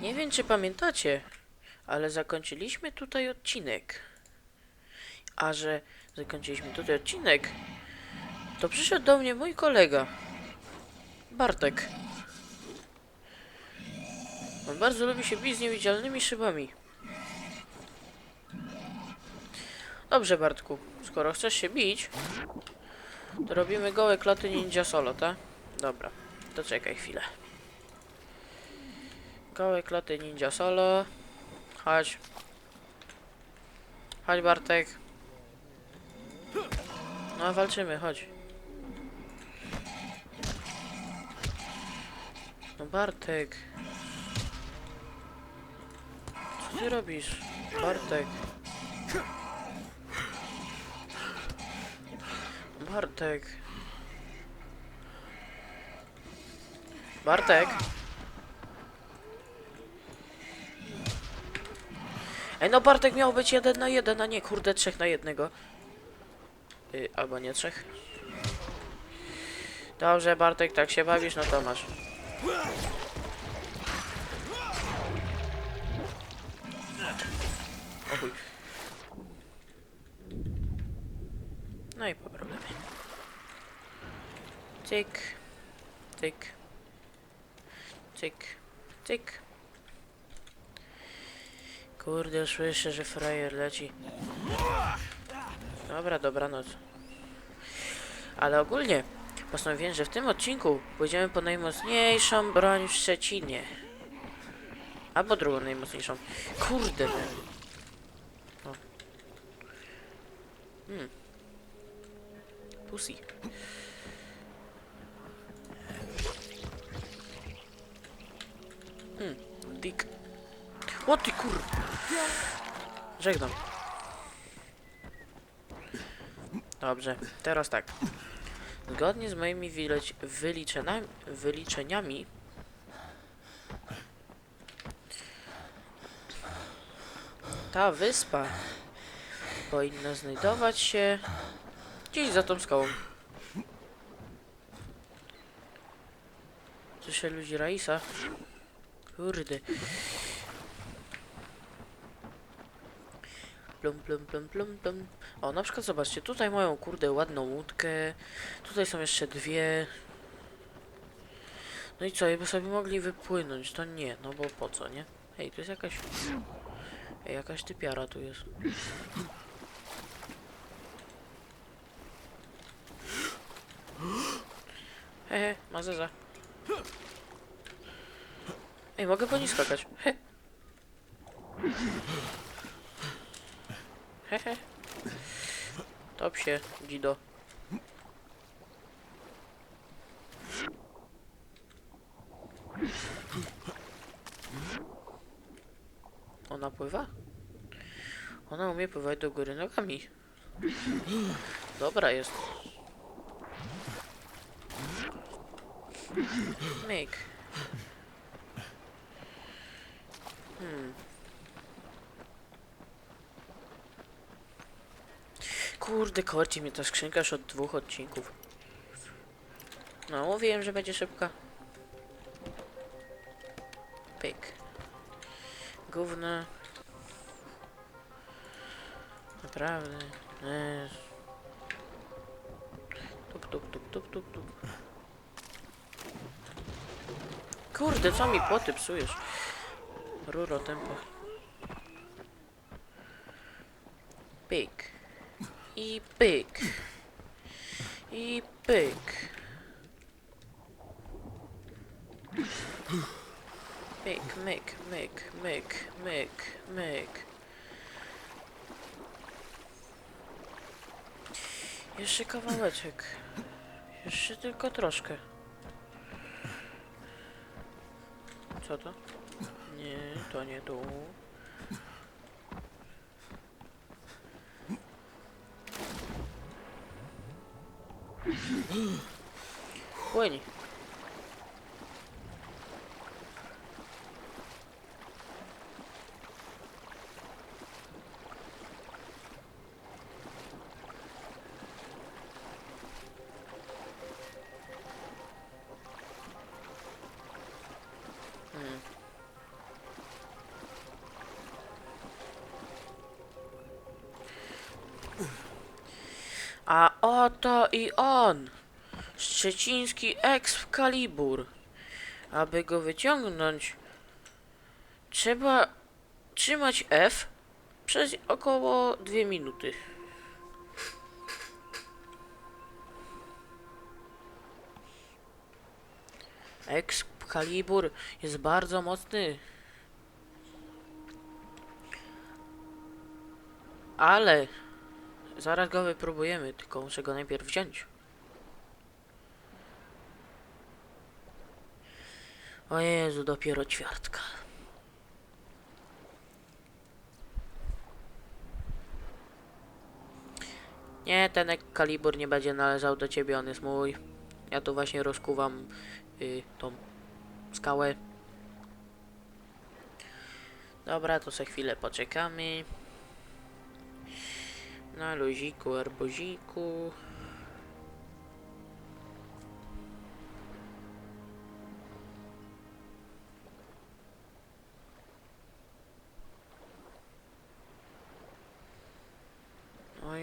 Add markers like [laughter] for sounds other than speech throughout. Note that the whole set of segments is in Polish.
Nie wiem, czy pamiętacie, ale zakończyliśmy tutaj odcinek. A że zakończyliśmy tutaj odcinek, to przyszedł do mnie mój kolega, Bartek. On bardzo lubi się bić z niewidzialnymi szybami. Dobrze, Bartku, skoro chcesz się bić, to robimy gołe klaty ninja solo, tak? Dobra, to czekaj chwilę. Gołe klaty ninja solo. Chodź. Chodź Bartek. No walczymy, chodź. No Bartek. Co ty robisz? Bartek. Bartek. Bartek. Ej, no Bartek miał być jeden na jeden, a nie kurde trzech na jednego. Y, albo nie trzech. Dobrze, Bartek, tak się bawisz, no to masz. O. No i po problemie. Cyk. Cyk. Cyk. Cyk. Kurde, słyszę, że frajer leci. Dobra, dobranoc. Ale ogólnie postanowiłem, że w tym odcinku pójdziemy po najmocniejszą broń w Szczecinie. Albo drugą najmocniejszą. Kurde. O. Hmm. Pussy. Hmm. Dick. O ty kur... Żegnam. Dobrze, teraz tak. Zgodnie z moimi wyliczeniami, wyliczeniami ta wyspa powinna znajdować się gdzieś za tą skałą. Słyszę ludzi Raisa. Kurde. Plum, plum, plum, plum, plum. O, na przykład zobaczcie, tutaj mają kurde ładną łódkę. Tutaj są jeszcze dwie. No i co, jakby sobie mogli wypłynąć, to nie, no bo po co, nie? Ej, tu jest jakaś... Ej, jakaś typiara tu jest. Hehe, mazeza. Ej, mogę po niej skakać. He. Hehe. [laughs] Top się, Dido. Ona pływa? Ona umie pływać do góry nogami. Dobra jest. Myk. Hmm. Kurde, korci mnie ta skrzynka już od dwóch odcinków. No, mówiłem, że będzie szybka. Pyk. Gówno. Naprawdę. Tup, tup, tup, tup, tup, tup. Kurde, co mi płoty psujesz? Ruro tempo. Pyk. I pyk. I pyk. Myk, myk, myk, myk, myk, myk. Jeszcze kawałeczek. Jeszcze tylko troszkę. Co to? Nie, to nie tu. Понял. A oto i on! Szczeciński Excalibur. Aby go wyciągnąć, trzeba trzymać F przez około 2 minuty. Excalibur jest bardzo mocny. Ale zaraz go wypróbujemy, tylko muszę go najpierw wziąć. O Jezu, dopiero ćwiartka. Nie, ten kalibur nie będzie należał do ciebie, on jest mój. Ja tu właśnie rozkuwam y, tą skałę. Dobra, to za chwilę poczekamy. Na luziku, arbuziku.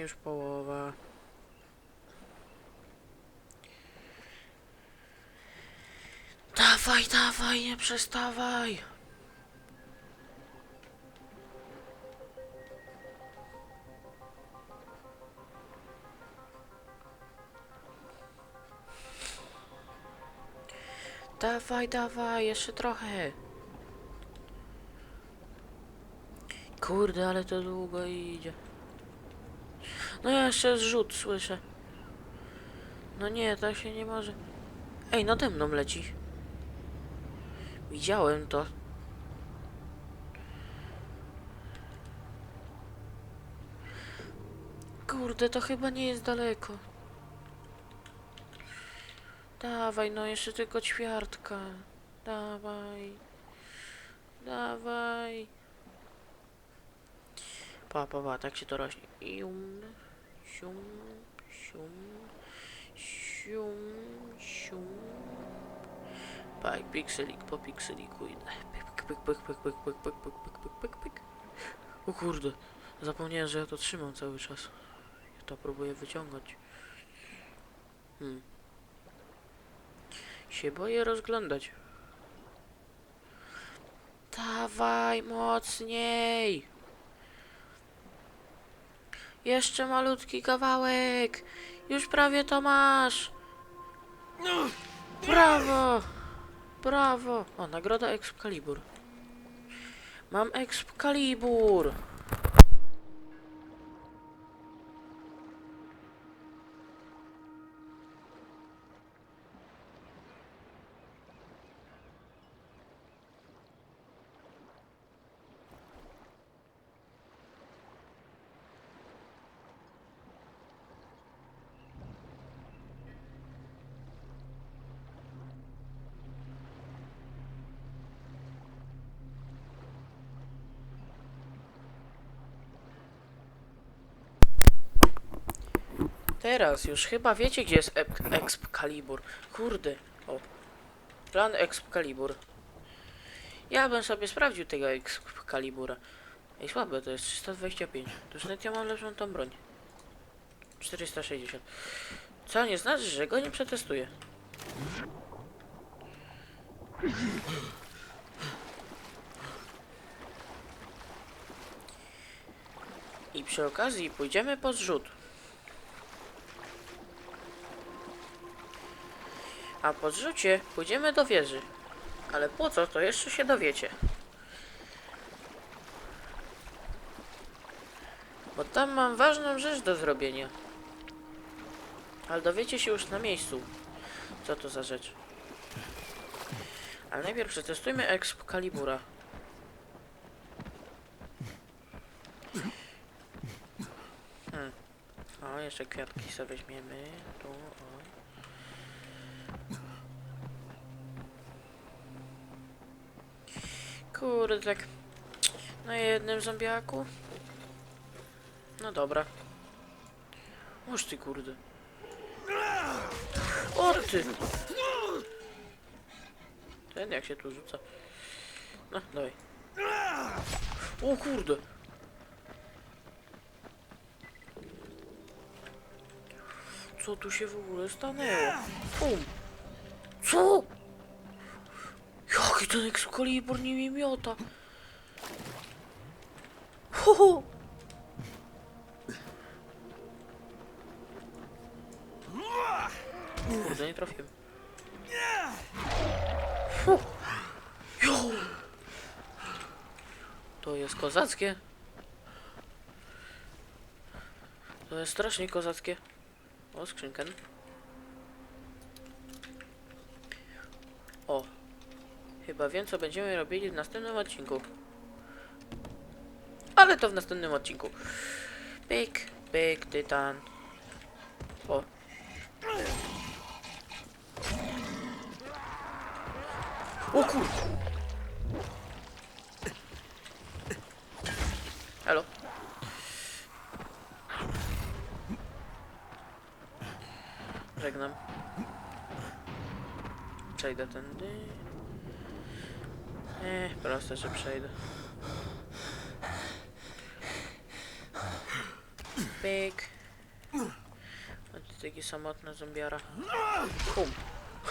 Już połowa. Dawaj, dawaj, nie przestawaj. Dawaj, dawaj, jeszcze trochę. Kurde, ale to długo idzie. No ja jeszcze zrzut słyszę. No nie, tak się nie może. Ej, nade mną leci. Widziałem to. Kurde, to chyba nie jest daleko. Dawaj, no jeszcze tylko ćwiartka. Dawaj. Dawaj. Pa, pa, pa, tak się to rośnie. Ium, sium, sium, sium, sium. Pa, jak pikselik po pikseliku idę. Pyk, pyk, pyk, pyk, pyk, pyk, pyk, pyk, pyk, pyk, pyk, pyk. O kurde, zapomniałem, że ja to trzymam cały czas. Ja to próbuję wyciągać. Hmm. Się boję rozglądać. Dawaj mocniej! Jeszcze malutki kawałek. Już prawie to masz. Brawo! Brawo! O, nagroda Excalibur. Mam Excalibur! Teraz już chyba wiecie, gdzie jest Excalibur. Kurde. O. Plan Excalibur. Ja bym sobie sprawdził tego Excalibura. Ej, słabe to jest 325. To już nawet ja mam lepszą tą broń. 460. Co nie znaczy, że go nie przetestuję. I przy okazji pójdziemy po zrzut. A po zrzucie pójdziemy do wieży. Ale po co, to jeszcze się dowiecie. Bo tam mam ważną rzecz do zrobienia. Ale dowiecie się już na miejscu, co to za rzecz. Ale najpierw przetestujmy Excalibura. Hmm. O, jeszcze kwiatki sobie weźmiemy. Tu, o. Kurde, tak na jednym zombiaku. No dobra. Oż ty kurde. O ty! Ten jak się tu rzuca. No, dawaj. O kurde! Co tu się w ogóle stanęło? Bum. Co? Jaki ten Excalibur nimi miota? Ho, ho. Kurde, nie trafiłem. To jest kozackie. To jest strasznie kozackie. O, skrzynkę. O. Chyba wiem, co będziemy robili w następnym odcinku. Ale to w następnym odcinku. Pyk, pyk, tytan. O. O kur... Halo? Żegnam. Przejdę tędy. Nie, proste, że przejdę. Pyk. A ty taki samotny zombiara. Hum.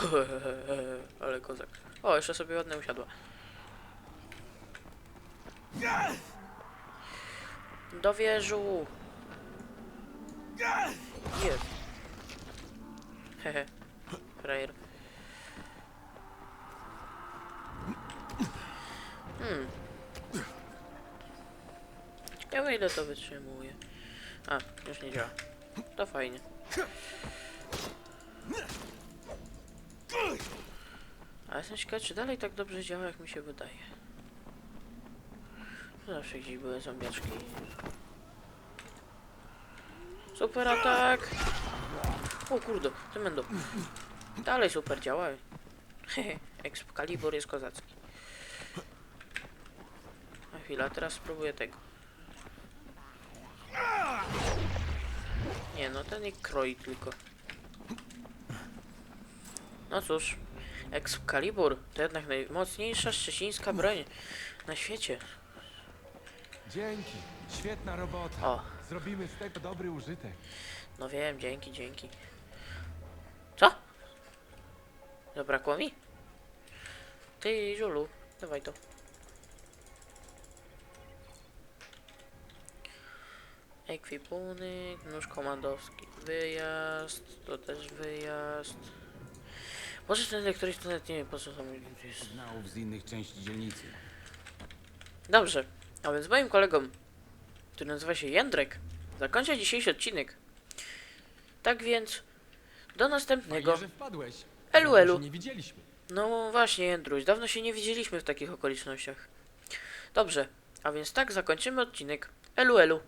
[laughs] Ale kozak. O, jeszcze sobie ładnie usiadła. Do wieżu. Jest. [laughs] Hehe. Hmm. Ciekawe ile to wytrzymuje. A, już nie działa. To fajnie. A jestem ciekaw, czy dalej tak dobrze działa, jak mi się wydaje. Zawsze gdzieś były zombiaczki. Super atak! O kurde, ten będą. Dalej super działa. [laughs] Hehe, Excalibur jest kozacki. A chwila, teraz spróbuję tego. Nie no, ten nie kroi tylko. No cóż, Excalibur to jednak najmocniejsza szczecińska broń na świecie. Dzięki. Świetna robota. O, Zrobimy z tego dobry użytek. no wiem, dzięki, dzięki. Co? Zabrakło mi? Ty, Żulu, dawaj to. Ekwipunek, nóż komandowski, wyjazd, to też wyjazd. Może ten elektryczny nawet nie wiem po co to mi jest. Znałów z innych części dzielnicy. Dobrze, a więc moim kolegą, który nazywa się Jędrek, zakończę dzisiejszy odcinek. Tak więc, do następnego. Fajnie, że wpadłeś. Elu, elu. się nie widzieliśmy. No właśnie, Jędruś, dawno się nie widzieliśmy w takich okolicznościach. Dobrze, a więc tak zakończymy odcinek. Elu, elu.